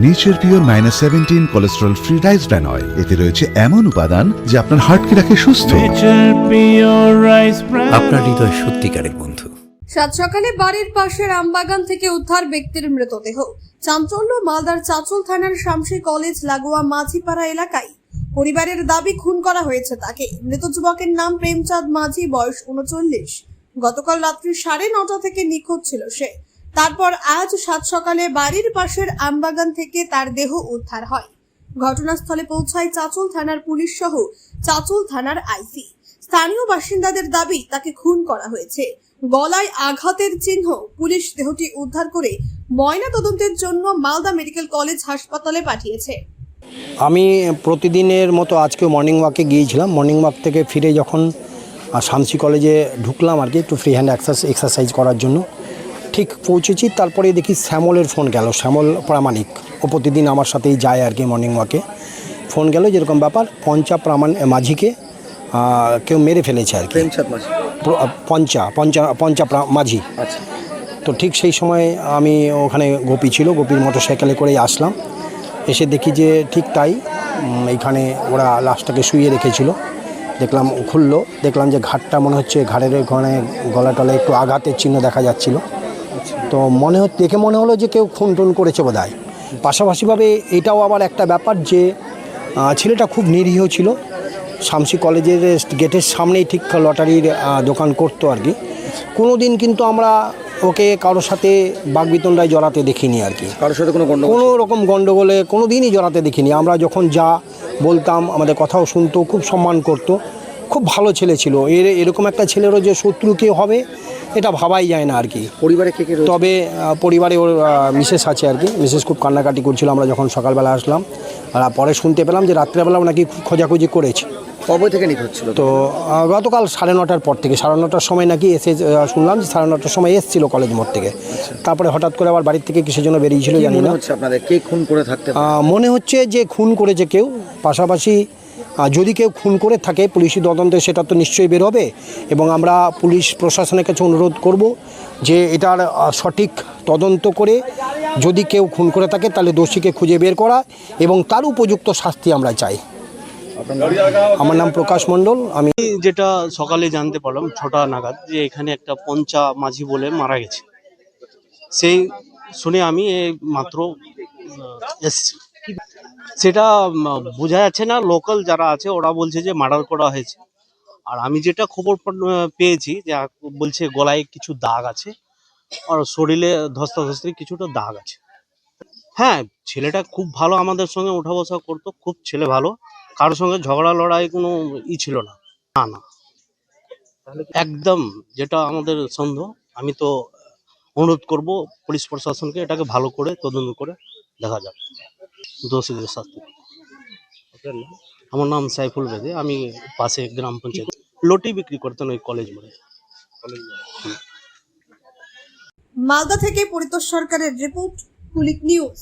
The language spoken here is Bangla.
Nature pure minus seventeen cholesterol free rice bran oil এতে রয়েছে এমন উপাদান যা আপনার হার্টকে রাখে সুস্থ. আপনার হৃদয় সত্যিকারের বন্ধু। সাত সকালে বাড়ির পাশের আমবাগান থেকে উদ্ধার ব্যক্তির মৃতদেহ। চাঞ্চল্য মালদার চাঁচল থানার শামসি কলেজ লাগোয়া মাঝিপাড়া এলাকায় পরিবারের দাবি খুন করা হয়েছে তাকে। মৃত যুবকের নাম প্রেমচাঁদ মাঝি বয়স উনচল্লিশ। গতকাল রাত্রি সাড়ে নটা থেকে নিখোঁজ ছিল সে। তারপর আজ সাত সকালে বাড়ির পাশের আমবাগান থেকে তার দেহ উদ্ধার হয়। ঘটনাস্থলে পৌঁছায় চাঁচল থানার পুলিশ সহ চাঁচল থানার আইসি। স্থানীয় বাসিন্দাদের দাবি, তাকে খুন করা হয়েছে। গলায় আঘাতের চিহ্ন, পুলিশ দেহটি উদ্ধার করে ময়না তদন্তের জন্য মালদা মেডিকেল কলেজ হাসপাতালে পাঠিয়েছে। আমি প্রতিদিনের মতো আজকে মর্নিং ওয়াকে গিয়েছিলাম। মর্নিং ওয়াক থেকে ফিরে যখন শামসি কলেজে ঢুকলাম আর কি, একটু ফ্রি হ্যান্ড এক্সারসাইজ করার জন্য। ঠিক পৌঁছেছি তারপরে দেখি শ্যামলের ফোন গেল। শ্যামল প্রামাণিক। ও প্রতিদিন আমার সাথেই যায় আর কি মর্নিং ওয়াকে ফোন গেল যেরকম ব্যাপার পঞ্চা প্রামাণ মাঝিকে কেউ মেরে ফেলেছে আর কি। পঞ্চা পঞ্চা পঞ্চা মাঝি। তো ঠিক সেই সময় আমি ওখানে গোপী ছিল গোপীর মোটর সাইকেলে করেই আসলাম। এসে দেখি যে ঠিক তাই এইখানে ওরা লাশটাকে শুয়ে রেখেছিল। দেখলাম খুললো দেখলাম যে ঘাটটা মনে হচ্ছে ঘাড়ের ওখানে গলা টলে একটু আঘাতের চিহ্ন দেখা যাচ্ছিল। তো মনে হচ্ছে দেখে মনে হলো যে কেউ খুন টুন করেছে বোধ হয় পাশাপাশিভাবে এটাও আবার একটা ব্যাপার যে ছেলেটা খুব নিরীহ ছিল। শামসি কলেজের গেটের সামনেই ঠিক লটারির দোকান করতো আর কি। কোনো দিন কিন্তু আমরা ওকে কারোর সাথে বাগবিতণ্ডায় জড়াতে দেখিনি আর কি। কারোর সাথে কোনো কোনো রকম গণ্ডগোলে কোনো দিনই জড়াতে দেখিনি। আমরা যখন যা বলতাম আমাদের কথাও শুনতো খুব সম্মান করতো। খুব ভালো ছেলে ছিল। এর এরকম একটা ছেলেরও যে শত্রু কে হবে এটা ভাবাই যায় না আর কি। পরিবারে কে কে তবে পরিবারে ওর মিসেস আছে আর কি। মিসেস খুব কান্নাকাটি করছিল আমরা যখন সকালবেলা আসলাম। আর পরে শুনতে পেলাম যে রাত্রেবেলাও নাকি খুব খোঁজাখুঁজি করেছে। কবে থেকে নিখোঁজ ছিল? তো গতকাল সাড়ে নটার পর থেকে সাড়ে নটার সময় নাকি এসে শুনলাম যে সাড়ে নটার সময় এসেছিল কলেজ মোড় থেকে। তারপরে হঠাৎ করে আবার বাড়ির থেকে কিসের জন্য বেরিয়েছিল জানি না। হচ্ছে আপনাদের? কে খুন করে থাকতে মনে হচ্ছে যে খুন করেছে কেউ পাশাপাশি যদি কেউ খুন করে থাকে, পুলিশি তদন্তে সেটা তো নিশ্চয়ই বের হবে। এবং আমরা পুলিশ প্রশাসনের কাছে অনুরোধ করব যে এটার সঠিক তদন্ত করে যদি কেউ খুন করে থাকে, তাহলে দোষীকে খুঁজে বের করা এবং তার উপযুক্ত শাস্তি আমরা চাই। আমার নাম প্রকাশ মণ্ডল, আমি যেটা সকালে জানতে পারলাম, ছটা নাগাদ, যে এখানে একটা পঞ্চা মাঝি বলে মারা গেছে। সেই শুনে আমি মাত্র এসছি। সেটা বোঝা যাচ্ছে না। লোকাল যারা আছে, ওরা বলছে যে মার্ডার করা হয়েছে। আর আমি যেটা খবর পেয়েছি যে বলছে গলায় কিছু দাগ আছে আর শরীরে ধস্তাধস্তি কিছুটা দাগ আছে। হ্যাঁ ছেলেটা খুব ভালো আমাদের সঙ্গে ওঠা বসা করতো, খুব ছেলে ভালো। কারোর সঙ্গে ঝগড়া, লড়াই কোনো ই ছিল না। না না। একদম যেটা আমাদের সন্দেহ, আমি তো অনুরোধ করব পুলিশ প্রশাসনকে এটাকে ভালো করে তদন্ত করে দেখা যাক। দোষীদের শাস্তি আমার নাম সাইফুল বেদে আমি পাশে গ্রাম পঞ্চায়েত। লটি বিক্রি করতেন ওই কলেজ মোড়ে। মালদা থেকে পরিতোষ সরকারের রিপোর্ট কুলিক নিউজ।